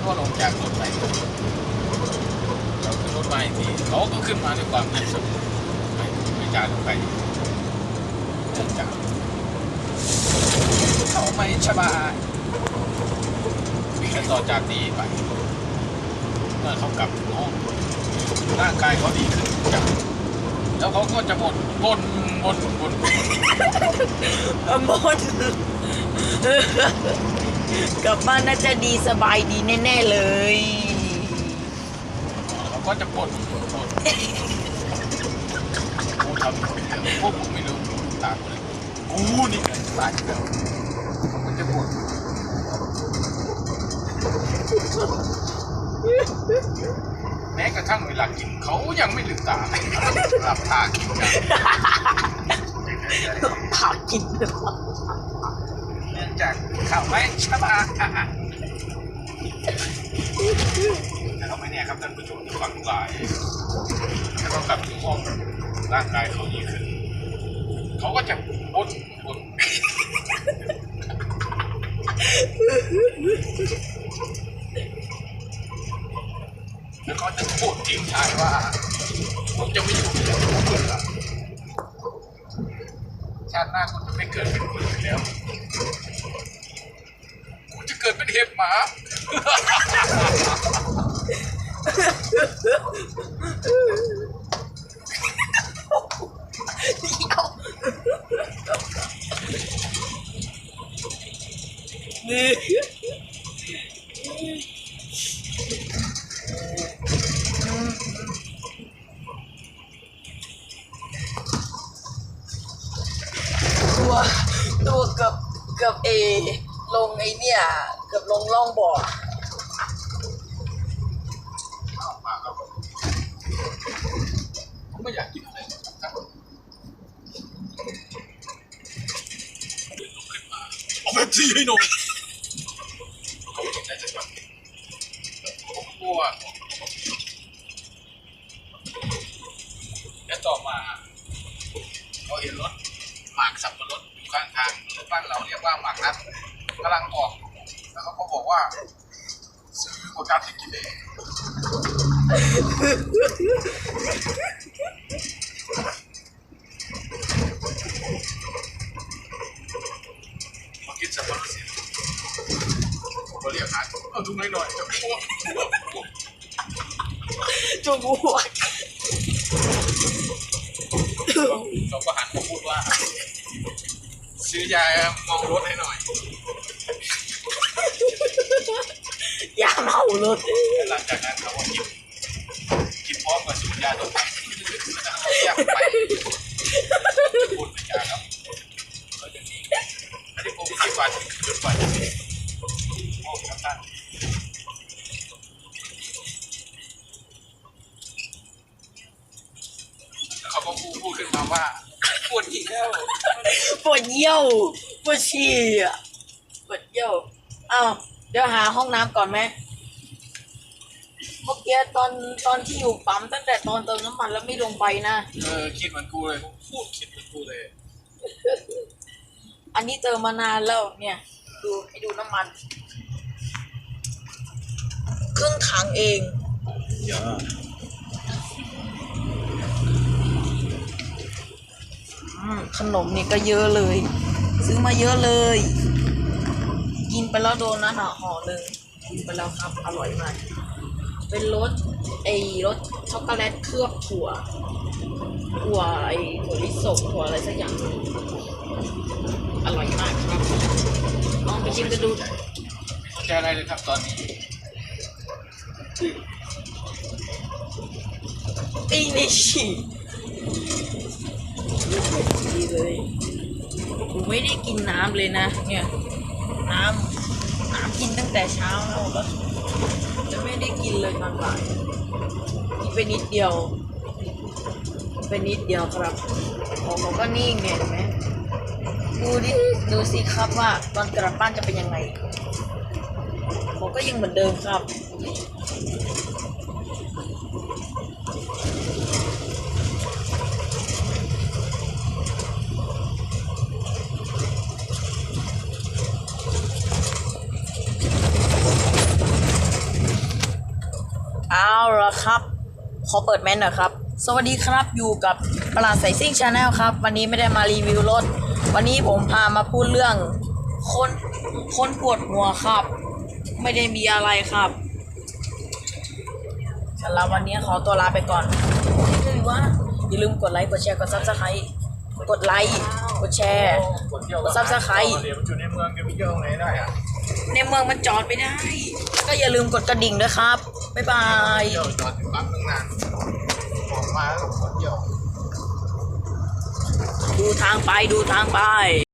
นว่าลงจากรถไปเราขึ้นรถมาอีกทีเขาก็ขึ้นมาด้วยความเงียบสงบไม่ไม่จาลงไปเนื่องจากเขาไม่สบายแต่ต่อจากนี้ไปเมื่อเขากลับห้องร่างกายเขาดีขึ้นจากแล้วเขาก็จะบ่นบ่นบ่นบ่นอมด กลับบ้านน่าจะดีสบายดีแน่ ๆ เลยเขาก็จะบ่นบ่นกูทำพวกมึงไม่รู้ตามกูเลยกูนี่ไงตายแล้วเขาก็จะบ่นแม้กระทั่งเวลากินเขายังไม่ลืมตาหลับตากินกัน ผักกินเนื่อง จากข้าวไม่ชบาแต่เขาไม่แน่ครับท่านผู้ชมที่ฟังลายถ้าเขากลับถึงห้องร่างกายเขาดีขึ้นเขาก็จะบ่นบ่นแล้วเขาจะพูดทิ้งท้ายว่าผมจะไม่อยู่กับคุณละชาติหน้าคุณจะไม่เกิดเป็นคนอีกแล้วคุณจะเกิดเป็นเห็ บหมาตัวตัวเกับเกับเอ ลงไอเนี่ย เกือบลงล่องบ่อผมไม่อยากกินอะไรครับเดินลุกขึ้มาเอาแบบที่ให้หน่อยกินได้จะแบบผมกลัวแล้วต่อมาเขาเห็นรถหมากสับปะรดอยู่ข้างทางรถบ้านเราเรียกว่าหมากนัด กำลังออก แล้วเขาก็บอกว่าซื้อโอกาสที่กินเองมากินสับปะรดสิผมก็เรียกหาเอาทุกน้อยๆจะพวกจุบวกเราก็หันมาพูดว่า ซื้อยามองรถให้หน่อย อย่าเล้วหลังจากนั้นเขาก็กินกินพร้อมกับสูบยาตัวไปยากไปพูดไปจาครับก็อย่างนี้อันนี้ผมคิดว่าจนกว่าจะเป็นโอ้ครับท่านแล้วเขาก็พูดพูดขึ้นมาว่าปวดอีกแล้วปวดเยี่ยวปวดฉี่อะปวดเยี่ยวอ้าวเดี๋ยวหาห้องน้ำก่อนไหม มื่อกี้ตอนตอนที่อยู่ปั๊มตั้งแต่ตอนเติมน้ำมันแล้วไม่ลงไปนะ เออคิดเหมือนกูเลยพูดคิดเหมือนกูเลย อันนี้เติมมานานแล้วเนี่ย ดูให้ดูน้ำมันครึ่งถังเองเยอะอมขนมนี่ก็เยอะเลย ซื้อมาเยอะเลย กินไปแล้วโดนนะหห่อหนึ่งกินไปแล้วครับ อร่อยมาก เป็นรสไอ้รสช็อกโกแลตเคลือบถั่วถั่วไอ้ถั่วลิสงถั่วอะไรสักอย่าง อร่อยมากครับลองไปชิมกันดูไม่สนใจอะไรเลยครับตอนนี้ตีในฉี่ดีเลยผมไม่ได้กินน้ำเลยนะ เนี่ย น้ำน้ำกินตั้งแต่เช้าแล้วแล้ว จะไม่ได้กินเลยตอนบ่ายกินไปนิดเดียวไปนิดเดียวครับของเขาก็นิ่งเนี่ยเห็นไหมดูดิดูสิครับว่าตอนกลับบ้านจะเป็นยังไงผมก็ยังเหมือนเดิมครับ ครับ ขอเปิดแมนหน่อยครับ สวัสดีครับอยู่กับประหลาดใส่ซิ่งชาแนลครับ วันนี้ไม่ได้มารีวิวรถ วันนี้ผมพามาพูดเรื่อง คนคนปวดหัวครับ ไม่ได้มีอะไรครับสำหรับวันนี้ขอตัวลาไปก่อนอย่าลืมว่าอย่าลืมกดไลค์กดแชร์กดซับสไครต์กดไลค์กดแชร์กดเที่ยวกด Subscribe เดี๋ยวมันอยู่ในเมืองจะไปเที่ยวตรงไหนได้อะในเมืองมันจอดไม่ได้ ก็อย่าลืมกดกระดิ่งด้วยครับ บ๊ายบายเที่ยวจอดอยู่ปั๊บตั้งนานออกมาแล้วก็กดเที่ยว ดูทางไปดูทางไป